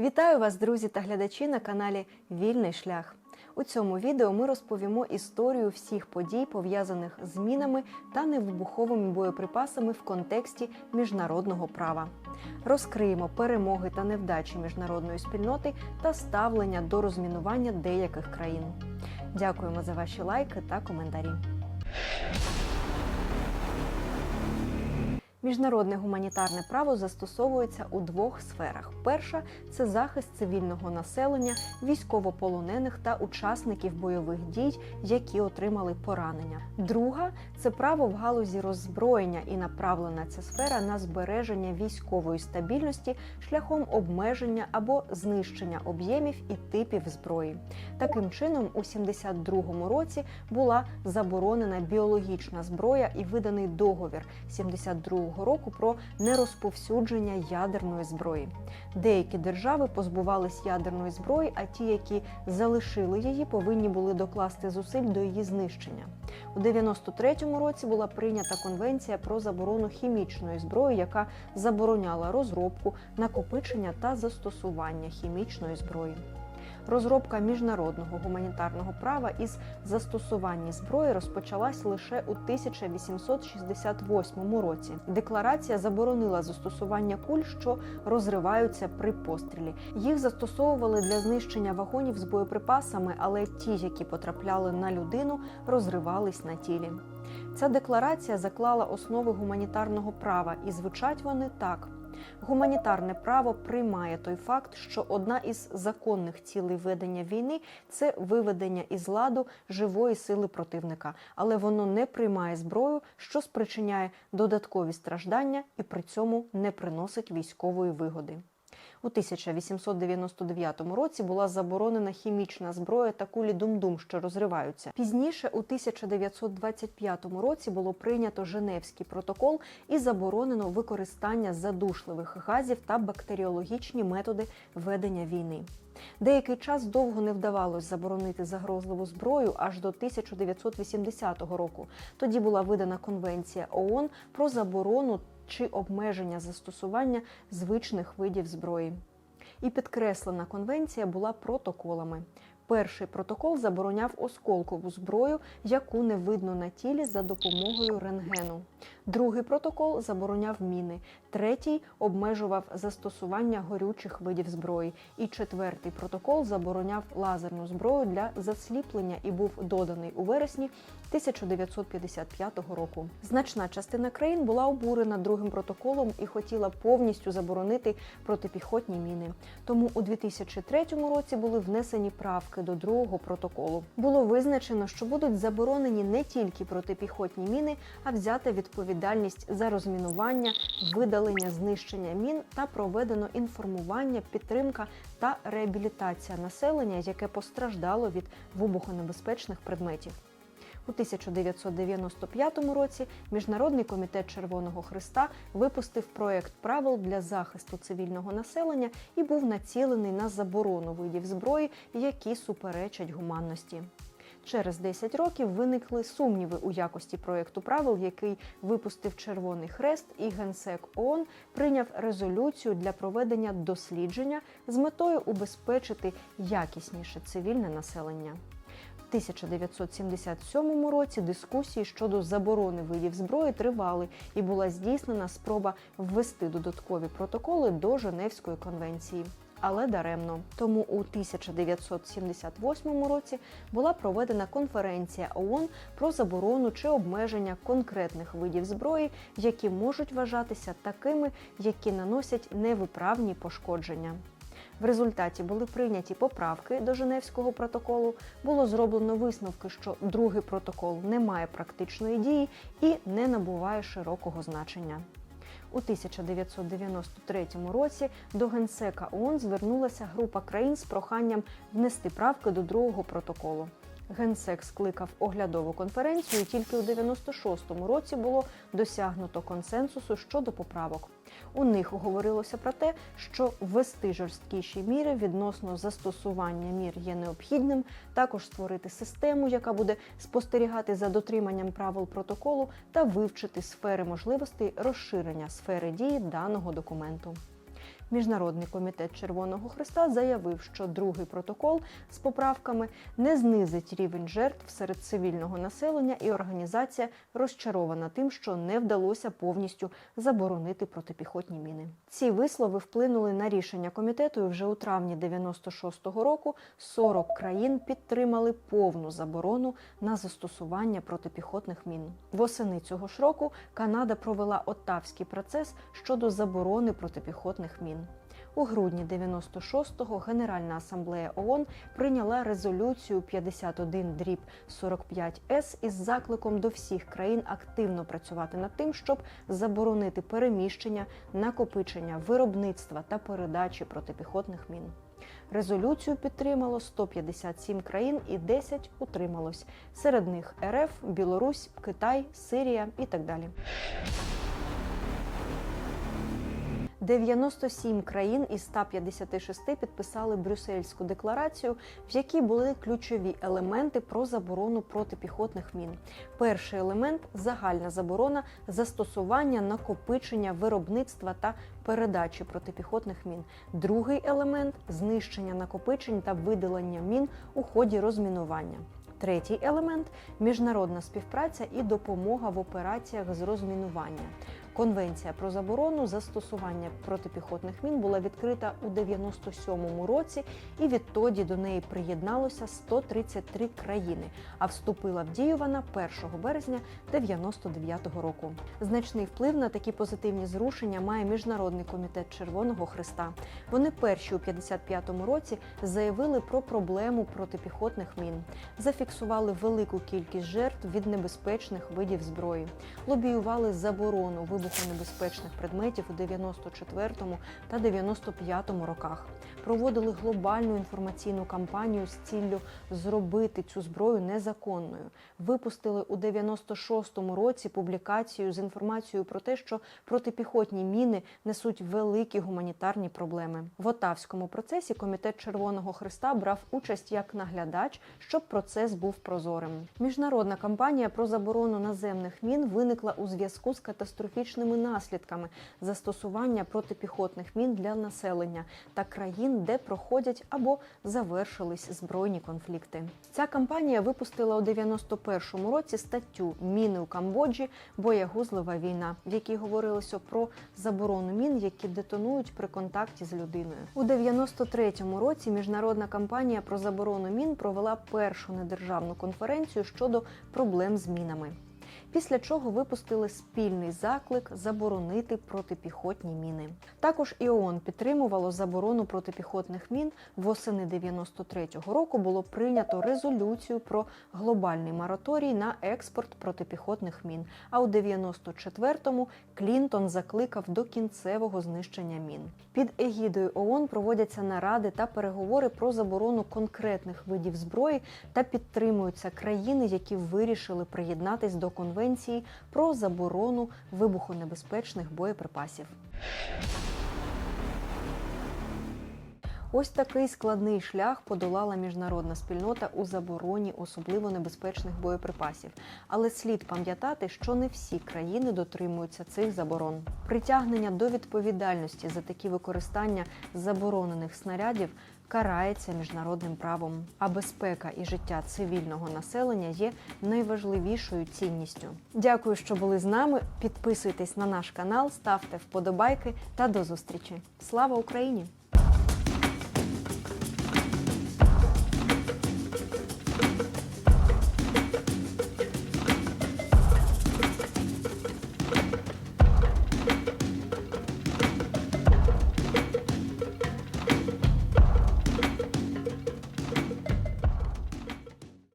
Вітаю вас, друзі та глядачі на каналі Вільний шлях. У цьому відео ми розповімо історію всіх подій, пов'язаних з мінами та невибуховими боєприпасами в контексті міжнародного права. Розкриємо перемоги та невдачі міжнародної спільноти та ставлення до розмінування деяких країн. Дякуємо за ваші лайки та коментарі. Міжнародне гуманітарне право застосовується у двох сферах: перша це захист цивільного населення, військовополонених та учасників бойових дій, які отримали поранення. Друга це право в галузі роззброєння і направлена ця сфера на збереження військової стабільності шляхом обмеження або знищення об'ємів і типів зброї. Таким чином, у 72-му році була заборонена біологічна зброя і виданий договір 72 року про нерозповсюдження ядерної зброї. Деякі держави позбувались ядерної зброї, а ті, які залишили її, повинні були докласти зусиль до її знищення. У 93-му році була прийнята конвенція про заборону хімічної зброї, яка забороняла розробку, накопичення та застосування хімічної зброї. Розробка міжнародного гуманітарного права із застосування зброї розпочалась лише у 1868 році. Декларація заборонила застосування куль, що розриваються при пострілі. Їх застосовували для знищення вагонів з боєприпасами, але ті, які потрапляли на людину, розривались на тілі. Ця декларація заклала основи гуманітарного права, і звучать вони так. Гуманітарне право приймає той факт, що одна із законних цілей ведення війни це виведення із ладу живої сили противника, але воно не приймає зброю, що спричиняє додаткові страждання і при цьому не приносить військової вигоди. У 1899 році була заборонена хімічна зброя та кулі дум-дум, що розриваються. Пізніше, у 1925 році, було прийнято Женевський протокол і заборонено використання задушливих газів та бактеріологічні методи ведення війни. Деякий час довго не вдавалось заборонити загрозливу зброю аж до 1980 року. Тоді була видана конвенція ООН про заборону чи обмеження застосування звичних видів зброї. І підкреслена конвенція була протоколами. Перший протокол забороняв осколкову зброю, яку не видно на тілі за допомогою рентгену. Другий протокол забороняв міни. Третій обмежував застосування горючих видів зброї. І четвертий протокол забороняв лазерну зброю для засліплення і був доданий у вересні 1955 року. Значна частина країн була обурена другим протоколом і хотіла повністю заборонити протипіхотні міни. Тому у 2003 році були внесені правки до другого протоколу. Було визначено, що будуть заборонені не тільки протипіхотні міни, а взята відповідальність за розмінування, видалення, знищення мін та проведено інформування, підтримка та реабілітація населення, яке постраждало від вибухонебезпечних предметів. У 1995 році Міжнародний комітет Червоного Христа випустив проект правил для захисту цивільного населення і був націлений на заборону видів зброї, які суперечать гуманності. Через 10 років виникли сумніви у якості проєкту правил, який випустив Червоний Хрест, і генсек ООН прийняв резолюцію для проведення дослідження з метою убезпечити якісніше цивільне населення. В 1977 році дискусії щодо заборони видів зброї тривали, і була здійснена спроба ввести додаткові протоколи до Женевської конвенції. Але даремно. Тому у 1978 році була проведена конференція ООН про заборону чи обмеження конкретних видів зброї, які можуть вважатися такими, які наносять невиправні пошкодження. В результаті були прийняті поправки до Женевського протоколу. Було зроблено висновки, що другий протокол не має практичної дії і не набуває широкого значення. У 1993 році до генсека ООН звернулася група країн з проханням внести правки до другого протоколу. Генсек скликав оглядову конференцію, і тільки у 96-му році було досягнуто консенсусу щодо поправок. У них говорилося про те, що ввести жорсткіші міри відносно застосування мір є необхідним, також створити систему, яка буде спостерігати за дотриманням правил протоколу та вивчити сфери можливостей розширення сфери дії даного документу. Міжнародний комітет Червоного Христа заявив, що другий протокол з поправками не знизить рівень жертв серед цивільного населення, і організація розчарована тим, що не вдалося повністю заборонити протипіхотні міни. Ці вислови вплинули на рішення комітету. і Вже у травні 96-го року 40 країн підтримали повну заборону на застосування протипіхотних мін. Восени цього ж року Канада провела Оттавський процес щодо заборони протипіхотних мін. У грудні 96-го Генеральна асамблея ООН прийняла резолюцію 51 дріб 45 С із закликом до всіх країн активно працювати над тим, щоб заборонити переміщення, накопичення, виробництва та передачі протипіхотних мін. Резолюцію підтримало 157 країн і 10 утрималось. Серед них РФ, Білорусь, Китай, Сирія і так далі. 97 країн із 156 підписали Брюссельську декларацію, в якій були ключові елементи про заборону протипіхотних мін. Перший елемент загальна заборона застосування, накопичення, виробництва та передачі протипіхотних мін. Другий елемент знищення накопичень та видалення мін у ході розмінування. Третій елемент міжнародна співпраця і допомога в операціях з розмінування. Конвенція про заборону застосування протипіхотних мін була відкрита у 97-му році, і відтоді до неї приєдналося 133 країни, а вступила в дію вона 1 березня 99-го року. Значний вплив на такі позитивні зрушення має міжнародний комітет Червоного Христа. Вони перші у 55-му році заявили про проблему протипіхотних мін, зафіксували велику кількість жертв від небезпечних видів зброї, лобіювали заборону вибухонебезпечних предметів у 94-му та 95-му роках. Проводили глобальну інформаційну кампанію з ціллю зробити цю зброю незаконною. Випустили у 96-му році публікацію з інформацією про те, що протипіхотні міни несуть великі гуманітарні проблеми. В Отавському процесі комітет Червоного Христа брав участь як наглядач, щоб процес був прозорим. Міжнародна кампанія про заборону наземних мін виникла у зв'язку з катастрофічними наслідками застосування протипіхотних мін для населення та країн, де проходять або завершились збройні конфлікти. Ця кампанія випустила у 91-му році статтю Міни у Камбоджі боягузлива війна, в якій говорилося про заборону мін, які детонують при контакті з людиною. У 93-му році міжнародна кампанія про заборону мін провела першу недержавну конференцію щодо проблем з мінами. Після чого випустили спільний заклик заборонити протипіхотні міни. Також і ООН підтримувало заборону протипіхотних мін. Восени 93-го року було прийнято резолюцію про глобальний мораторій на експорт протипіхотних мін. А у 94-му Клінтон закликав до кінцевого знищення мін. Під егідою ООН проводяться наради та переговори про заборону конкретних видів зброї та підтримуються країни, які вирішили приєднатись до конвенції про заборону вибухонебезпечних боєприпасів. Ось такий складний шлях подолала міжнародна спільнота у забороні особливо небезпечних боєприпасів. Але слід пам'ятати, що не всі країни дотримуються цих заборон. Притягнення до відповідальності за такі використання заборонених снарядів карається міжнародним правом. А безпека і життя цивільного населення є найважливішою цінністю. Дякую, що були з нами. Підписуйтесь на наш канал, ставте вподобайки та до зустрічі. Слава Україні!